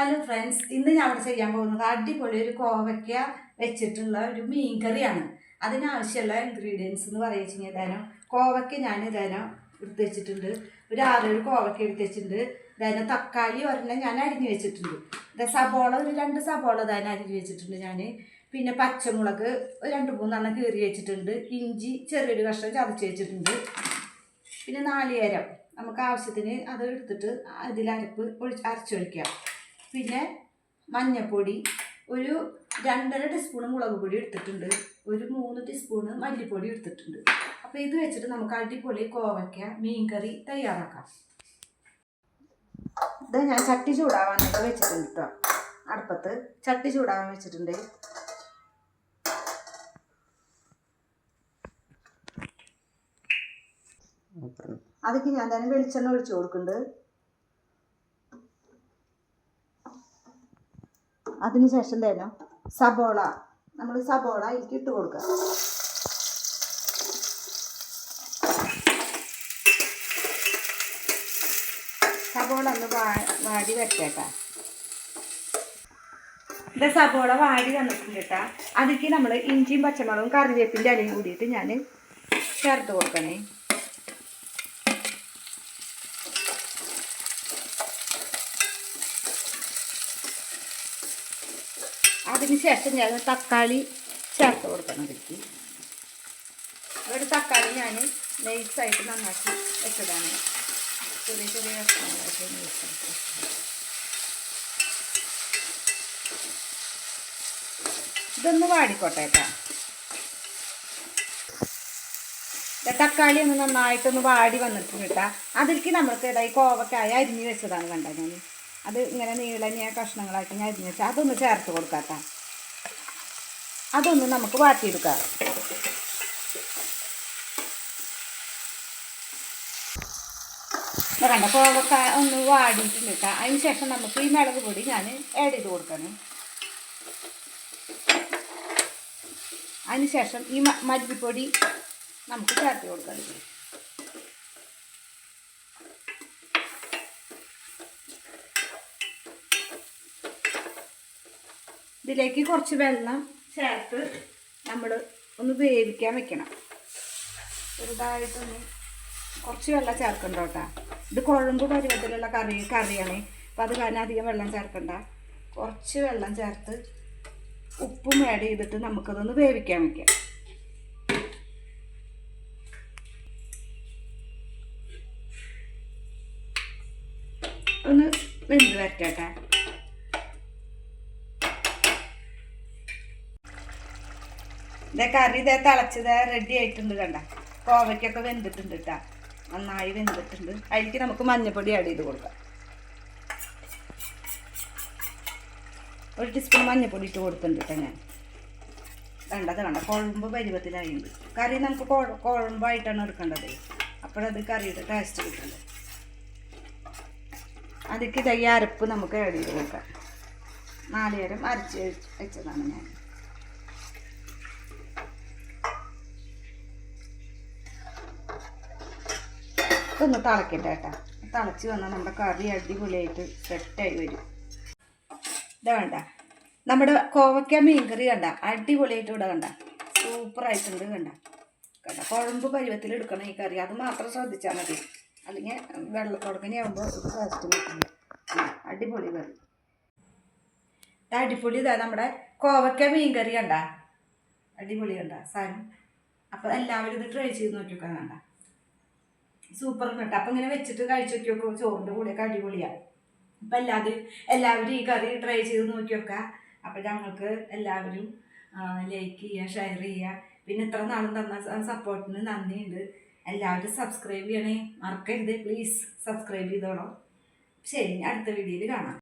Hello friends ഇന്ന് ഞാൻ ഇവിടെ ചെയ്യാൻ പോകുന്നത് അടിപൊളി ഒരു കോവയ്ക്ക വെച്ചിട്ടുള്ള ഒരു മീൻ കറിയാണ്. അതിനാവശ്യമുള്ള ഇൻഗ്രീഡിയൻസ് എന്ന് പറയുന്നത് ധനം കോവയ്ക്ക ഞാൻ ധനം എടുത്ത് വെച്ചിട്ടുണ്ട്. ഒരു ആറേഴ് കോവയ്ക്ക എടുത്ത് വെച്ചിട്ടുണ്ട്. ധനം തക്കാളി ഒരെണ്ണം ഞാൻ അരിഞ്ഞ് വെച്ചിട്ടുണ്ട്. ഇത് സബോള ഒരു രണ്ട് സബോള ധനം അരിഞ്ഞ് വെച്ചിട്ടുണ്ട് ഞാൻ പിന്നെ പച്ചമുളക് രണ്ട് മൂന്നെണ്ണം കീറി വെച്ചിട്ടുണ്ട്. ഇഞ്ചി ചെറിയൊരു കഷ്ണം ചതച്ച് വെച്ചിട്ടുണ്ട്. പിന്നെ നാളികേരം. നമുക്ക് ആവശ്യത്തിന് അത് എടുത്തിട്ട് അതിൽ അരപ്പ് ഒഴിച്ച് അരച്ചൊഴിക്കാം. പിന്നെ മഞ്ഞൾപ്പൊടി ഒരു രണ്ടര ടീസ്പൂൺ മുളക് പൊടി എടുത്തിട്ടുണ്ട്. ഒരു മൂന്ന് ടീസ്പൂണ് മല്ലിപ്പൊടി എടുത്തിട്ടുണ്ട്. അപ്പോൾ ഇത് വെച്ചിട്ട് നമുക്ക് അടിപൊളി കോവയ്ക്ക മീൻകറി തയ്യാറാക്കാം. ഇത് ഞാൻ ചട്ടി ചൂടാവാനായിട്ട് വെച്ചിട്ടുണ്ട് കേട്ടോ അടുപ്പത്ത് ചട്ടി ചൂടാവാൻ വെച്ചിട്ടുണ്ട്. അതിക്ക് ഞാൻ തന്നെ വെളിച്ചെണ്ണ ഒഴിച്ചു കൊടുക്കുന്നുണ്ട്. അതിനുശേഷം തന്നെ സബോള. നമ്മൾ സബോള ഇതിലേക്ക് ഇട്ട് കൊടുക്കുക. സബോള ഒന്ന് വാടി വരട്ടെ ഇത് സബോള വാടി വന്നിട്ടുണ്ട് കേട്ടാ. അതിലേക്ക് നമ്മൾ ഇഞ്ചിയും പച്ചമുളകും കറിവേപ്പിന്റെ അലയും കൂടിയിട്ട് ഞാൻ ചേർത്ത് കൊടുക്കണേ. അതിന് ശേഷം ഞാൻ തക്കാളി ചേർത്ത് കൊടുക്കണം അതിലേക്ക്. ഒരു തക്കാളി ഞാൻ നൈസായിട്ട് നന്നാക്കി വെച്ചതാണ്. ചെറിയ ചെറിയ കഷ്ണങ്ങളായിട്ട് ഇതൊന്ന് വാടിക്കോട്ടെ കേട്ടോ തക്കാളി ഒന്ന് നന്നായിട്ടൊന്ന് വാടി വന്നിട്ടുണ്ട് കേട്ടാ അതിലേക്ക് നമ്മൾക്ക് ഇതായി കോവക്കായ അരിഞ്ഞ് വെച്ചതാണ് കണ്ടത് ഞാൻ അത് ഇങ്ങനെ നീളഞ്ഞ കഷ്ണങ്ങളായിട്ട് ഞാൻ അരിഞ്ഞ് വെച്ചാൽ അതൊന്ന് ചേർത്ത് കൊടുക്കാത്ത അതൊന്ന് നമുക്ക് വാട്ടിയെടുക്കാം. കണ്ട? കോവക്ക ഒന്ന് വാടിയിട്ടുണ്ട് കേട്ടോ. അതിന് ശേഷം നമുക്ക് ഈ മുളക് പൊടി ഞാൻ ആഡ് ചെയ്ത് കൊടുക്കണം. അതിന് ശേഷം ഈ മല്ലിപ്പൊടി നമുക്ക് ചേർത്ത് കൊടുക്കണം ഇതിലേക്ക് കുറച്ച് വെള്ളം ചേർത്ത് നമ്മൾ ഒന്ന് വേവിക്കാൻ വെക്കണം. ചെറുതായിട്ടൊന്ന് കുറച്ച് വെള്ളം ചേർക്കണ്ട കേട്ടോ ഇത് കുഴമ്പ് പരുവത്തിലുള്ള കറി കറിയാണ്. അപ്പോൾ അത് കാരണം അധികം വെള്ളം ചേർക്കണ്ട. കുറച്ച് വെള്ളം ചേർത്ത് ഉപ്പും ആഡ് ചെയ്തിട്ട് നമുക്കതൊന്ന് വേവിക്കാൻ വെക്കാം. ഒന്ന് വെന്ത് വരട്ടെ ഇതേ കറി ഇതേ തിളച്ചത് റെഡി ആയിട്ടുണ്ട് കണ്ട. കോവയ്ക്കൊക്കെ വെന്തിട്ടുണ്ട് കേട്ടാ നന്നായി വെന്തിട്ടുണ്ട്. അതിലേക്ക് നമുക്ക് മഞ്ഞൾപ്പൊടി ആഡ് ചെയ്ത് കൊടുക്കാം. ഒരു ടീസ്പൂൺ മഞ്ഞൾപ്പൊടി ഇട്ട് കൊടുത്തിട്ടുണ്ട് കേട്ടോ ഞാൻ. വേണ്ടത് കണ്ട. കുഴമ്പ് പരുവത്തിലായിട്ടുണ്ട് കറി നമുക്ക് കുഴ- കുഴമ്പായിട്ടാണ് എടുക്കേണ്ടത്. അപ്പോഴത് കറിയുടെ ടേസ്റ്റ് കിട്ടുന്നത് അതിലേക്ക് ഇതായി അരപ്പ് നമുക്ക് ആഡ് ചെയ്ത് കൊടുക്കാം. നാളികേരം അരച്ച് വെച്ച് വെച്ചതാണ് ഞാൻ. ഇതൊന്ന് തിളക്കട്ടെ കേട്ടോ. തിളച്ച് വന്നാൽ നമ്മുടെ കറി അടിപൊളിയായിട്ട് സെറ്റായി വരും. ഇതാ വേണ്ട നമ്മുടെ കോവയ്ക്ക മീൻകറി കണ്ട. അടിപൊളിയായിട്ട് ഇവിടെ കണ്ട. സൂപ്പറായിട്ടുണ്ട് കണ്ട. കണ്ട. കുഴമ്പ് പരുവത്തിൽ എടുക്കണം ഈ കറി. അത് മാത്രം ശ്രദ്ധിച്ചാൽ മതി. അല്ലെങ്കിൽ വെള്ളത്തോടക്കനെ ആകുമ്പോൾ ഇത് ടേസ്റ്റ് കിട്ടില്ല അടിപൊളി കറി. അടിപൊളി ഇതാ നമ്മുടെ കോവയ്ക്ക മീൻകറി കണ്ട. അടിപൊളി കണ്ട. സാധനം അപ്പോൾ എല്ലാവരും ഇത് ട്രൈ ചെയ്ത് നോക്കിയൊക്കെ കണ്ട. സൂപ്പർ കേട്ടോ. അപ്പം ഇങ്ങനെ വെച്ചിട്ട് കഴിച്ചു നോക്കിയൊക്കെ ചോറിന്റെ കൂടെയൊക്കെ അടിപൊളിയാണ് അപ്പം എല്ലാവരും എല്ലാവരും ഈ കറി ട്രൈ ചെയ്ത് നോക്കിയൊക്കെ അപ്പം ഞങ്ങൾക്ക് എല്ലാവരും ലൈക്ക് ചെയ്യുക ഷെയർ ചെയ്യുക. പിന്നെ ഇത്ര നാളും തന്ന സപ്പോർട്ടിന് നന്ദിയുണ്ട്. എല്ലാവരും സബ്സ്ക്രൈബ് ചെയ്യണേ. മറക്കരുത്. പ്ലീസ് സബ്സ്ക്രൈബ് ചെയ്തോളാം. ശരി അടുത്ത വീഡിയോയിൽ കാണാം.